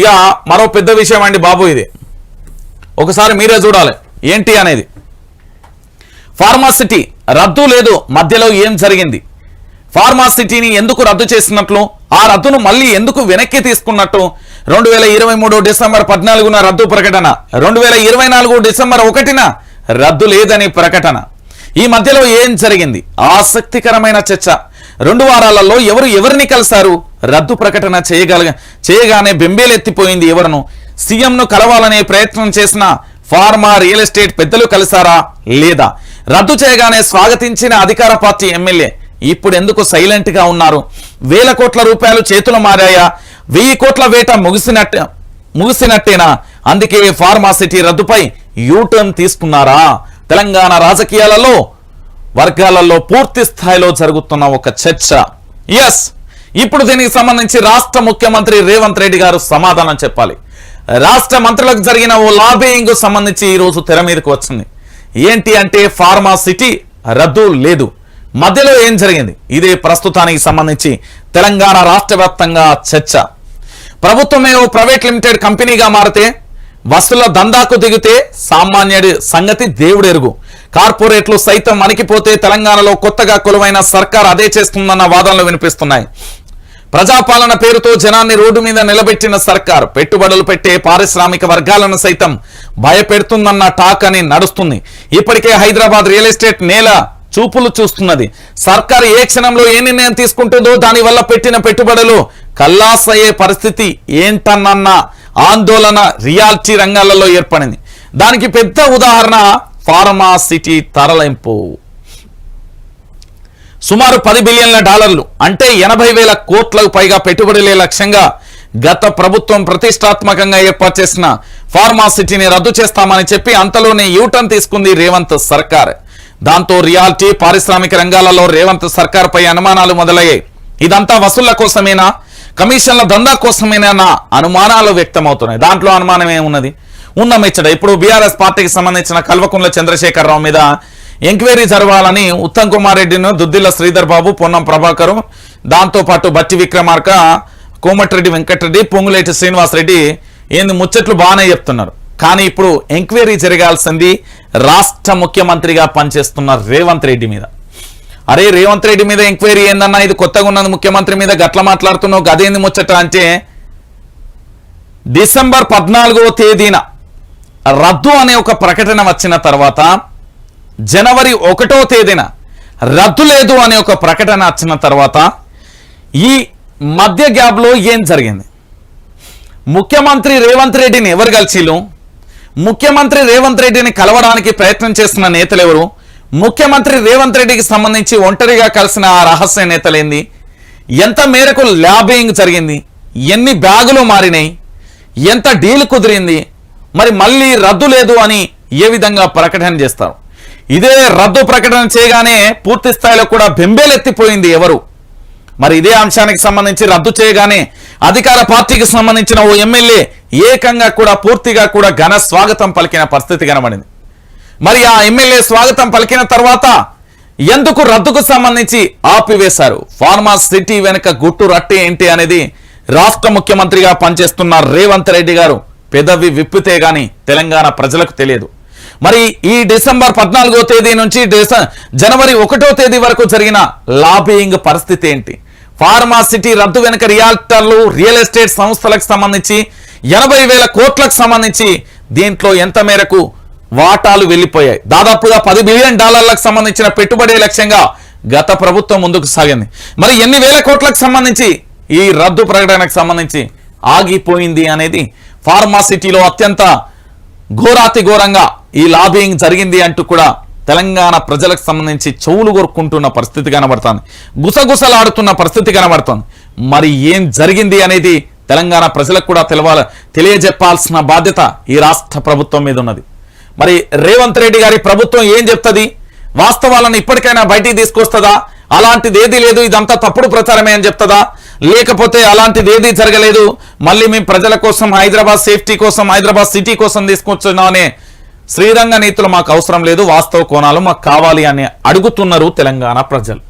ఇక మరో పెద్ద విషయం అండి బాబు ఇది. ఒకసారి మీరే చూడాలి. ఏంటి అనేది? ఫార్మాసిటీ రద్దు లేదు మధ్యలో ఏం జరిగింది? ఫార్మాసిటీని ఎందుకు రద్దు చేసినట్లు ఆ రద్దును మళ్ళీ ఎందుకు వెనక్కి తీసుకున్నట్టు రెండు వేల ఇరవై మూడు డిసెంబర్ పద్నాలుగున రద్దు ప్రకటన. రెండు వేల ఇరవై నాలుగు డిసెంబర్ ఒకటిన రద్దు లేదని ప్రకటన. ఈ మధ్యలో ఏం జరిగింది? ఆసక్తికరమైన చర్చ. రెండు వారాలలో ఎవరు ఎవరిని కలిశారు? రద్దు ప్రకటన చేయగల చేయగానే బెంబేలెత్తిపోయింది ఎవరను? సీఎంను కలవాలనే ప్రయత్నం చేసిన ఫార్మా రియల్ ఎస్టేట్ పెద్దలు కలిసారా లేదా? రద్దు చేయగానే స్వాగతించిన అధికార పార్టీ ఎమ్మెల్యే ఇప్పుడు ఎందుకు సైలెంట్గా ఉన్నారు? వేల కోట్ల రూపాయలు చేతులు మారాయా? వెయ్యి కోట్ల వేట ముగిసినట్టు ముగిసినట్టేనా? అందుకే ఫార్మాసిటీ రద్దుపై యూటర్న్ తీసుకున్నారా? తెలంగాణ రాజకీయాలలో వర్గాలలో పూర్తి స్థాయిలో జరుగుతున్న ఒక చర్చ. ఎస్ ఇప్పుడు దీనికి సంబంధించి రాష్ట్ర ముఖ్యమంత్రి రేవంత్ రెడ్డి గారు సమాధానం చెప్పాలి. రాష్ట్ర మంత్రులకు జరిగిన ఓ లాబేయింగ్ సంబంధించి ఈ రోజు తెర మీదకు వచ్చింది. ఏంటి అంటే ఫార్మాసిటీ రద్దు లేదు. మధ్యలో ఏం జరిగింది? ఇదే ప్రస్తుతానికి సంబంధించి తెలంగాణ రాష్ట్ర వ్యాప్తంగా చర్చ. ప్రభుత్వమే ఓ ప్రైవేట్ లిమిటెడ్ కంపెనీగా మారితే వస్తుల దందాకు దిగితే సామాన్యుడి సంగతి దేవుడెరుగు కార్పొరేట్లు సైతం వణికిపోతే తెలంగాణలో కొత్తగా కొలువైన సర్కార్ అదే చేస్తుందన్న వాదనలు వినిపిస్తున్నాయి. ప్రజాపాలన పేరుతో జనాన్ని రోడ్డు మీద నిలబెట్టిన సర్కార్. పెట్టుబడులు పెట్టే పారిశ్రామిక వర్గాలను సైతం భయపెడుతుందన్న టాక్ అని నడుస్తుంది. ఇప్పటికే హైదరాబాద్ రియల్ ఎస్టేట్ నేల చూపులు చూస్తున్నది. సర్కార్ ఏ క్షణంలో ఏ నిర్ణయం తీసుకుంటుందో దానివల్ల పెట్టిన పెట్టుబడులు కల్లాసయ్యే పరిస్థితి ఏంటన్న ఆందోళన రియాలిటీ రంగాలలో ఏర్పడింది. దానికి పెద్ద ఉదాహరణ ఫార్మాసిటీ తరలింపు. సుమారు పది బిలియన్ల డాలర్లు అంటే ఎనభై వేల కోట్లకు పైగా పెట్టుబడులే లక్ష్యంగా గత ప్రభుత్వం ప్రతిష్టాత్మకంగా ఏర్పాటు చేసిన ఫార్మాసిటీని రద్దు చేస్తామని చెప్పి అంతలోనే యూటర్న్ తీసుకుంది రేవంత్ సర్కార్. దాంతో రియాలిటీ పారిశ్రామిక రంగాలలో రేవంత్ సర్కార్ పై అనుమానాలు మొదలయ్యాయి. ఇదంతా వసూళ్ళ కోసమేనా? కమిషన్ల దందా కోసమేనా? అనుమానాలు వ్యక్తమవుతున్నాయి. దాంట్లో అనుమానం ఏమున్నది ఉన్న మెచ్చడ ఇప్పుడు బీఆర్ఎస్ పార్టీకి సంబంధించిన కల్వకుంట్ల చంద్రశేఖరరావు మీద ఎంక్వైరీ జరగాలని ఉత్తమ్ కుమార్ రెడ్డిను దుద్దిల్ల శ్రీధర్ బాబు పొన్నం ప్రభాకర్ దాంతోపాటు బట్టి విక్రమార్క కోమటిరెడ్డి వెంకటరెడ్డి పొంగులేటి శ్రీనివాస్ రెడ్డి ఏంది ముచ్చట్లు బాగానే చెప్తున్నారు. కానీ ఇప్పుడు ఎంక్వైరీ జరగాల్సింది రాష్ట్ర ముఖ్యమంత్రిగా పనిచేస్తున్న రేవంత్ రెడ్డి మీద. అరే రేవంత్ రెడ్డి మీద ఎంక్వైరీ ఏందన్నా? ఇది కొత్తగా ఉన్నది ముఖ్యమంత్రి మీద గట్ల మాట్లాడుతున్నావు గదేంది ముచ్చట అంటే డిసెంబర్ పద్నాలుగో తేదీన రద్దు అనే ఒక ప్రకటన వచ్చిన తర్వాత జనవరి ఒకటో తేదీన రద్దు లేదు అనే ఒక ప్రకటన వచ్చిన తర్వాత ఈ మధ్య గ్యాప్లో ఏం జరిగింది? ముఖ్యమంత్రి రేవంత్ రెడ్డిని ఎవరు కలిసిలు ముఖ్యమంత్రి రేవంత్ రెడ్డిని కలవడానికి ప్రయత్నం చేస్తున్న నేతలు ఎవరు? ముఖ్యమంత్రి రేవంత్ రెడ్డికి సంబంధించి ఒంటరిగా కలిసిన ఆ రహస్య నేతలేంది? ఎంత మేరకు ల్యాబింగ్ జరిగింది? ఎన్ని బ్యాగులు మారినాయి? ఎంత డీల్ కుదిరింది? మరి మళ్ళీ రద్దు లేదు అని ఏ విధంగా ప్రకటన చేస్తారు? ఇదే రద్దు ప్రకటన చేయగానే పూర్తి స్థాయిలో కూడా బెంబేలెత్తిపోయింది ఎవరు? మరి ఇదే అంశానికి సంబంధించి రద్దు చేయగానే అధికార పార్టీకి సంబంధించిన ఓ ఎమ్మెల్యే ఏకంగా కూడా పూర్తిగా కూడా ఘన స్వాగతం పలికిన పరిస్థితి కనబడింది. మరి ఆ ఎమ్మెల్యే స్వాగతం పలికిన తర్వాత ఎందుకు రద్దుకు సంబంధించి ఆపివేశారు? ఫార్మా సిటీ వెనుక గుట్టు రట్టి ఏంటి అనేది రాష్ట్ర ముఖ్యమంత్రిగా పనిచేస్తున్న రేవంత్ రెడ్డి గారు పెదవి విప్పితే గాని తెలంగాణ ప్రజలకు తెలియదు. మరి ఈ డిసెంబర్ పద్నాలుగో తేదీ నుంచి డిస- జనవరి ఒకటో తేదీ వరకు జరిగిన లాబియింగ్ పరిస్థితి ఏంటి? ఫార్మా సిటీ రద్దు వెనుక రియాల్టర్లు రియల్ ఎస్టేట్ సంస్థలకు సంబంధించి ఎనభై వేల కోట్లకు సంబంధించి దీంట్లో ఎంత మేరకు వాటాలు వెళ్ళిపోయాయి? దాదాపుగా పది బిలియన్ డాలర్లకు సంబంధించిన పెట్టుబడి లక్ష్యంగా గత ప్రభుత్వం ముందుకు సాగింది. మరి ఎన్ని వేల కోట్లకు సంబంధించి ఈ రద్దు ప్రకటనకు సంబంధించి ఆగిపోయింది అనేది ఫార్మాసిటీలో అత్యంత ఘోరాతి ఘోరంగా ఈ లాబింగ్ జరిగింది అంటూ కూడా తెలంగాణ ప్రజలకు సంబంధించి చెవులు కొరుక్కుంటున్న పరిస్థితి కనబడుతుంది. గుసగుసలాడుతున్న పరిస్థితి కనబడుతుంది. మరి ఏం జరిగింది అనేది తెలంగాణ ప్రజలకు కూడా తెలవాల తెలియజెప్పాల్సిన బాధ్యత ఈ రాష్ట్ర ప్రభుత్వం మీద ఉన్నది. మరి రేవంత్ రెడ్డి గారి ప్రభుత్వం ఏం చెప్తుంది? వాస్తవాలను ఇప్పటికైనా బయటికి తీసుకొస్తుందా? అలాంటిది ఏది లేదు ఇదంతా తప్పుడు ప్రచారమే అని చెప్తుందా? లేకపోతే అలాంటిది ఏది జరగలేదు. మళ్ళీ మేము ప్రజల కోసం హైదరాబాద్ సేఫ్టీ కోసం హైదరాబాద్ సిటీ కోసం తీసుకొచ్చున్నాం అనే శ్రీరంగ నీతులు మాకు అవసరం లేదు. వాస్తవ కోణాలు మాకు కావాలి అని అడుగుతున్నారు తెలంగాణ ప్రజలు.